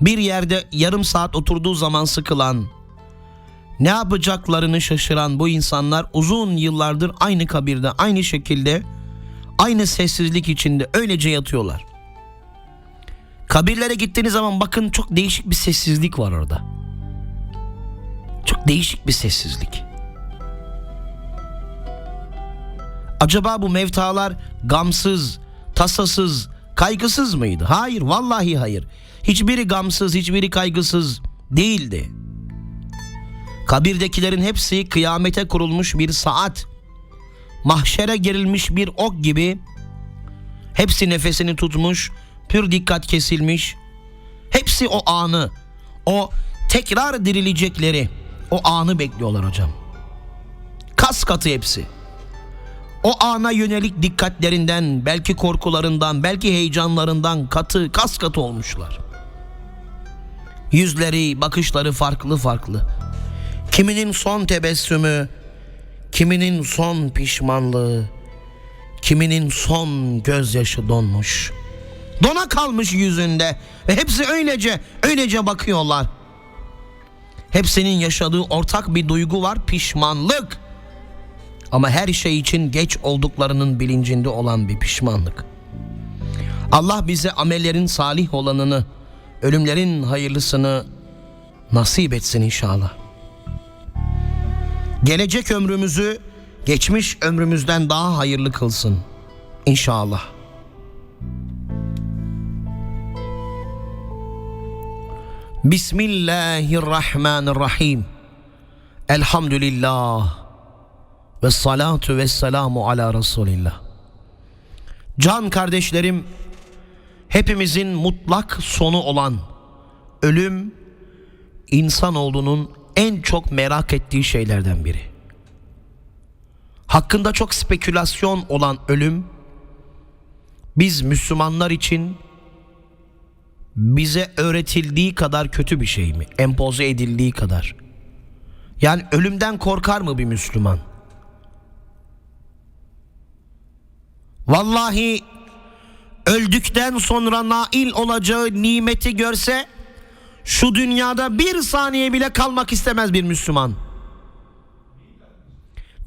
bir yerde yarım saat oturduğu zaman sıkılan, ne yapacaklarını şaşıran bu insanlar uzun yıllardır aynı kabirde, aynı şekilde, aynı sessizlik içinde öylece yatıyorlar. Kabirlere gittiğiniz zaman bakın çok değişik bir sessizlik var orada. Çok değişik bir sessizlik. Acaba bu mevtalar gamsız, tasasız, kaygısız mıydı? Hayır, vallahi hayır. Hiçbiri gamsız, hiçbiri kaygısız değildi. Kabirdekilerin hepsi kıyamete kurulmuş bir saat. Mahşere gerilmiş bir ok gibi hepsi nefesini tutmuş, pür dikkat kesilmiş. Hepsi o anı, o tekrar dirilecekleri, o anı bekliyorlar hocam. Kas katı hepsi. O ana yönelik dikkatlerinden, belki korkularından, belki heyecanlarından katı, kas katı olmuşlar. Yüzleri, bakışları farklı farklı. Kiminin son tebessümü, kiminin son pişmanlığı, kiminin son gözyaşı donmuş. Dona kalmış yüzünde ve hepsi öylece, öylece bakıyorlar. Hepsinin yaşadığı ortak bir duygu var, pişmanlık. Ama her şey için geç olduklarının bilincinde olan bir pişmanlık. Allah bize amellerin salih olanını, ölümlerin hayırlısını nasip etsin inşallah. Gelecek ömrümüzü geçmiş ömrümüzden daha hayırlı kılsın inşallah. Bismillahirrahmanirrahim. Elhamdülillah. Ve salatu ve selamu ala Resulillah. Can kardeşlerim, hepimizin mutlak sonu olan ölüm, insan olduğunun en çok merak ettiği şeylerden biri. Hakkında çok spekülasyon olan ölüm, biz Müslümanlar için bize öğretildiği kadar kötü bir şey mi? Empoze edildiği kadar. Yani ölümden korkar mı bir Müslüman? Vallahi öldükten sonra nail olacağı nimeti görse şu dünyada bir saniye bile kalmak istemez bir Müslüman.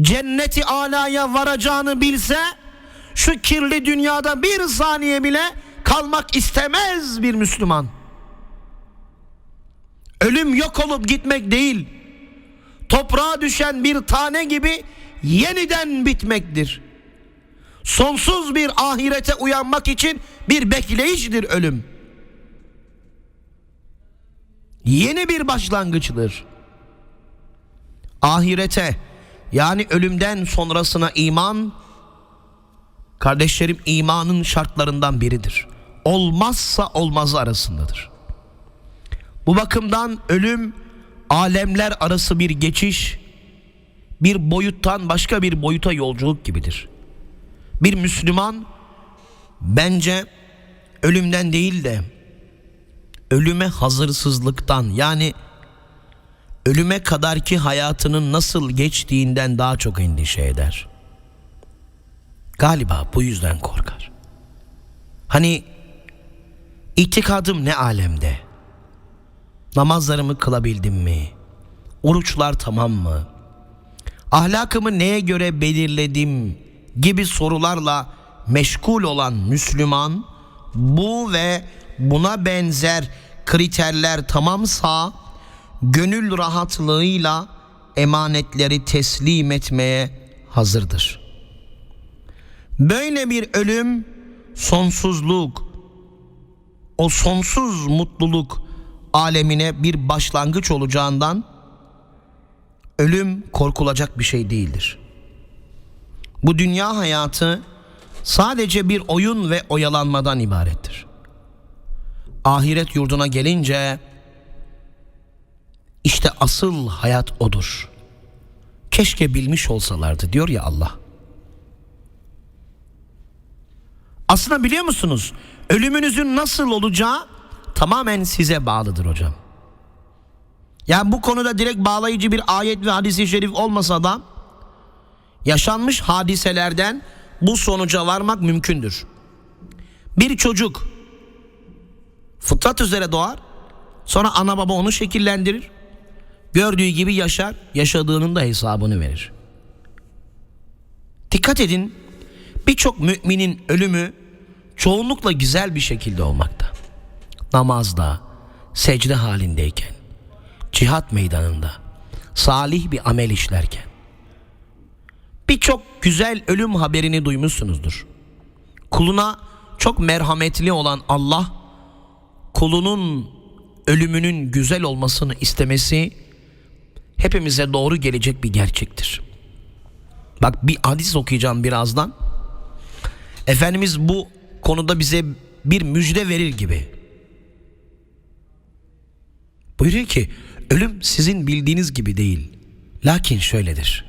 Cenneti alaya varacağını bilse şu kirli dünyada bir saniye bile kalmak istemez bir Müslüman. Ölüm yok olup gitmek değil. Toprağa düşen bir tane gibi yeniden bitmektir. Sonsuz bir ahirete uyanmak için bir bekleyiştir ölüm. Yeni bir başlangıçtır. Ahirete yani ölümden sonrasına iman kardeşlerim imanın şartlarından biridir. Olmazsa olmazı arasındadır. Bu bakımdan ölüm alemler arası bir geçiş, bir boyuttan başka bir boyuta yolculuk gibidir. Bir Müslüman bence ölümden değil de ölüme hazırsızlıktan yani ölüme kadarki hayatının nasıl geçtiğinden daha çok endişe eder. Galiba bu yüzden korkar. Hani itikadım ne alemde? Namazlarımı kılabildim mi? Oruçlar tamam mı? Ahlakımı neye göre belirledim gibi sorularla meşgul olan Müslüman bu ve buna benzer kriterler tamamsa gönül rahatlığıyla emanetleri teslim etmeye hazırdır. Böyle bir ölüm sonsuzluk, o sonsuz mutluluk alemine bir başlangıç olacağından ölüm korkulacak bir şey değildir. Bu dünya hayatı sadece bir oyun ve oyalanmadan ibarettir. Ahiret yurduna gelince işte asıl hayat odur. Keşke bilmiş olsalardı diyor ya Allah. Aslında biliyor musunuz? Ölümünüzün nasıl olacağı tamamen size bağlıdır hocam. Yani bu konuda direkt bağlayıcı bir ayet ve hadisi şerif olmasa da yaşanmış hadiselerden bu sonuca varmak mümkündür. Bir çocuk fıtrat üzere doğar Sonra ana baba onu şekillendirir. Gördüğü gibi yaşar, yaşadığının da hesabını verir. Dikkat edin, birçok müminin ölümü çoğunlukla güzel bir şekilde olmakta. Namazda, secde halindeyken, cihat meydanında, salih bir amel işlerken. Birçok güzel ölüm haberini duymuşsunuzdur. Kuluna çok merhametli olan Allah, kulunun ölümünün güzel olmasını istemesi hepimize doğru gelecek bir gerçektir. Bak bir hadis okuyacağım birazdan. Efendimiz bu konuda bize bir müjde verir gibi. Buyuruyor ki ölüm sizin bildiğiniz gibi değil. Lakin şöyledir.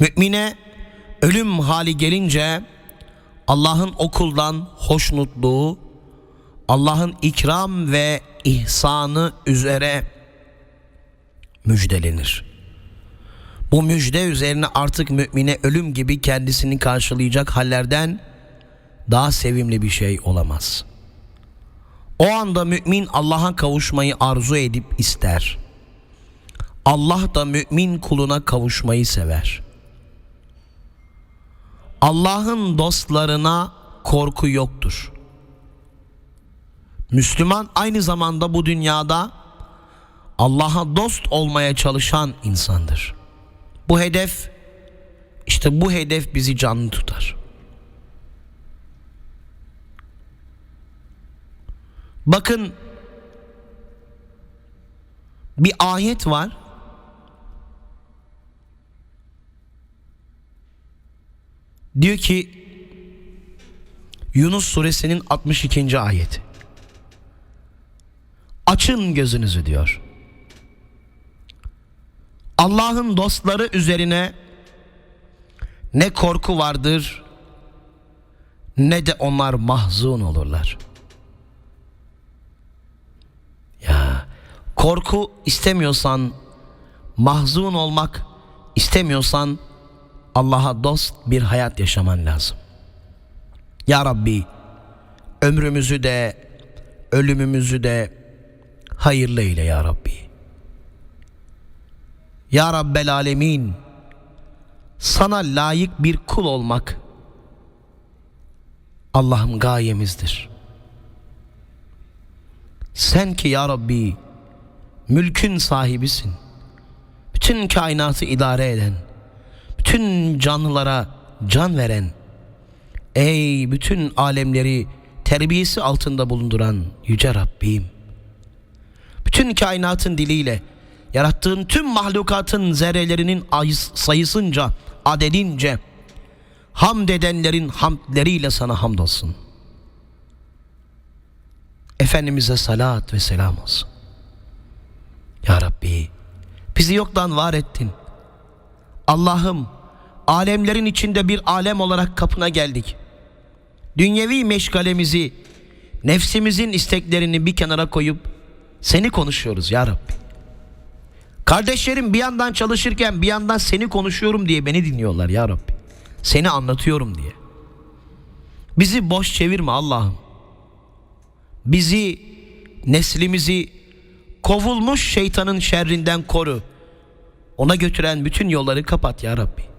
Mümine ölüm hali gelince Allah'ın okuldan hoşnutluğu, Allah'ın ikram ve ihsanı üzere müjdelenir. Bu müjde üzerine artık mümine ölüm gibi kendisini karşılayacak hallerden daha sevimli bir şey olamaz. O anda mümin Allah'a kavuşmayı arzu edip ister. Allah da mümin kuluna kavuşmayı sever. Allah'ın dostlarına korku yoktur. Müslüman aynı zamanda bu dünyada Allah'a dost olmaya çalışan insandır. Bu hedef işte bu hedef bizi canlı tutar. Bakın bir ayet var. Diyor ki Yunus suresinin 62. ayeti. Açın gözünüzü diyor. Allah'ın dostları üzerine ne korku vardır ne de onlar mahzun olurlar. Ya korku istemiyorsan mahzun olmak istemiyorsan Allah'a dost bir hayat yaşaman lazım. Ya Rabbi ömrümüzü de ölümümüzü de hayırlı eyle ya Rabbi. Ya Rabbel Alemin sana layık bir kul olmak Allah'ım gayemizdir. Sen ki ya Rabbi mülkün sahibisin. Bütün kainatı idare eden, bütün canlılara can veren, ey bütün alemleri terbiyesi altında bulunduran yüce Rabbim. Bütün kainatın diliyle yarattığın tüm mahlukatın zerrelerinin sayısınca, adedince hamd edenlerin hamdleriyle sana hamdolsun. Efendimiz'e salat ve selam olsun. Ya Rabbi bizi yoktan var ettin. Allah'ım alemlerin içinde bir alem olarak kapına geldik. Dünyevi meşgalemizi, nefsimizin isteklerini bir kenara koyup seni konuşuyoruz ya Rabbi. Kardeşlerim bir yandan çalışırken bir yandan seni konuşuyorum diye beni dinliyorlar ya Rabbi. Seni anlatıyorum diye. Bizi boş çevirme Allah'ım. Bizi, neslimizi kovulmuş şeytanın şerrinden koru. Ona götüren bütün yolları kapat ya Rabbi.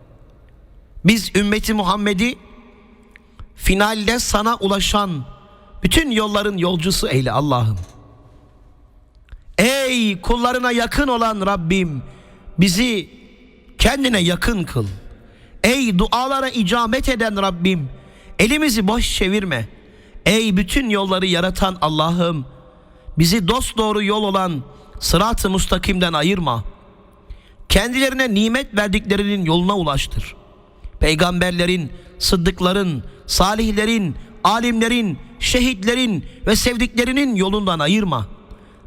Biz ümmeti Muhammed'i finalde sana ulaşan bütün yolların yolcusu eyle Allah'ım. Ey kullarına yakın olan Rabbim bizi kendine yakın kıl. Ey dualara icabet eden Rabbim elimizi boş çevirme. Ey bütün yolları yaratan Allah'ım bizi dost doğru yol olan sırat-ı mustakimden ayırma. Kendilerine nimet verdiklerinin yoluna ulaştır. Peygamberlerin, sıddıkların, salihlerin, alimlerin, şehitlerin ve sevdiklerinin yolundan ayırma.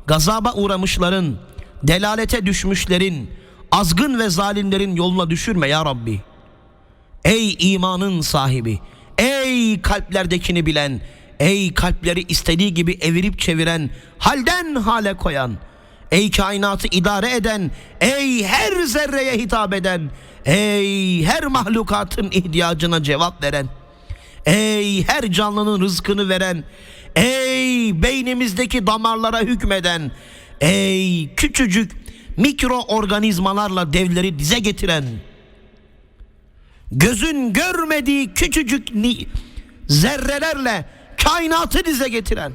Gazaba uğramışların, delalete düşmüşlerin, azgın ve zalimlerin yoluna düşürme ya Rabbi. Ey imanın sahibi, ey kalplerdekini bilen, ey kalpleri istediği gibi evirip çeviren, halden hale koyan, ey kainatı idare eden, ey her zerreye hitap eden, ey her mahlukatın ihtiyacına cevap veren, ey her canlının rızkını veren, Ey beynimizdeki damarlara hükmeden, ey küçücük mikroorganizmalarla devleri dize getiren, gözün görmediği küçücük zerrelerle kainatı dize getiren,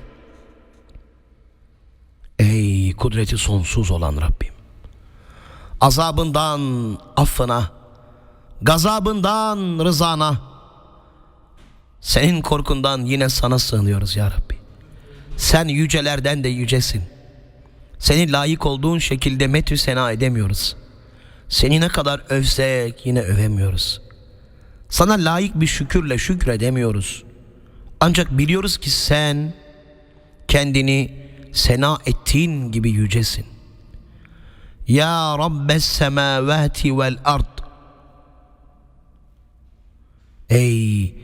kudreti sonsuz olan Rabbim, azabından affına, gazabından rızana, senin korkundan yine sana sığınıyoruz ya Rabbi. Sen yücelerden de yücesin. Seni layık olduğun şekilde metü sena edemiyoruz. Seni ne kadar övsek yine övemiyoruz. Sana layık bir şükürle şükredemiyoruz. Ancak biliyoruz ki sen kendini sena ettiğin gibi yücesin. Ya Rabbes semavati vel ard. Ey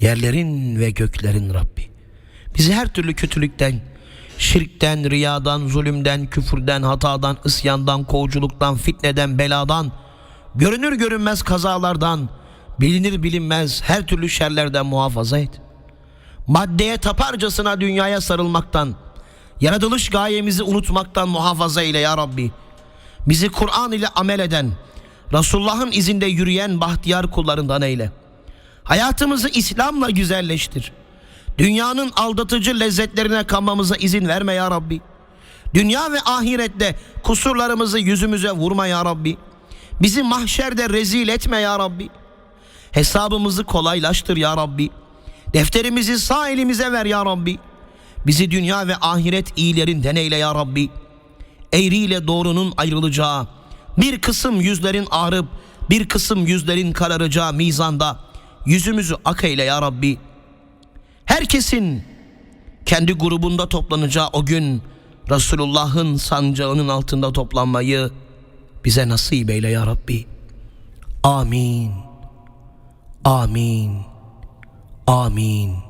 yerlerin ve göklerin Rabbi. Bizi her türlü kötülükten, şirkten, riyadan, zulümden, küfürden, hatadan, isyandan, kovuculuktan, fitneden, beladan, görünür görünmez kazalardan, bilinir bilinmez her türlü şerlerden muhafaza et. Maddeye taparcasına dünyaya sarılmaktan, yaratılış gayemizi unutmaktan muhafaza eyle ya Rabbi. Bizi Kur'an ile amel eden, Resulullah'ın izinde yürüyen bahtiyar kullarından eyle. Hayatımızı İslam'la güzelleştir. Dünyanın aldatıcı lezzetlerine kanmamıza izin verme ya Rabbi. Dünya ve ahirette kusurlarımızı yüzümüze vurma ya Rabbi. Bizi mahşerde rezil etme ya Rabbi. Hesabımızı kolaylaştır ya Rabbi. Defterimizi sağ elimize ver ya Rabbi. Bizi dünya ve ahiret iyilerinden eyle ya Rabbi. Eğriyle doğrunun ayrılacağı, bir kısım yüzlerin ağrıp, bir kısım yüzlerin kararacağı mizanda yüzümüzü ak eyle ya Rabbi. Herkesin kendi grubunda toplanacağı o gün Resulullah'ın sancağının altında toplanmayı bize nasip eyle ya Rabbi. Amin. Amin. Amin.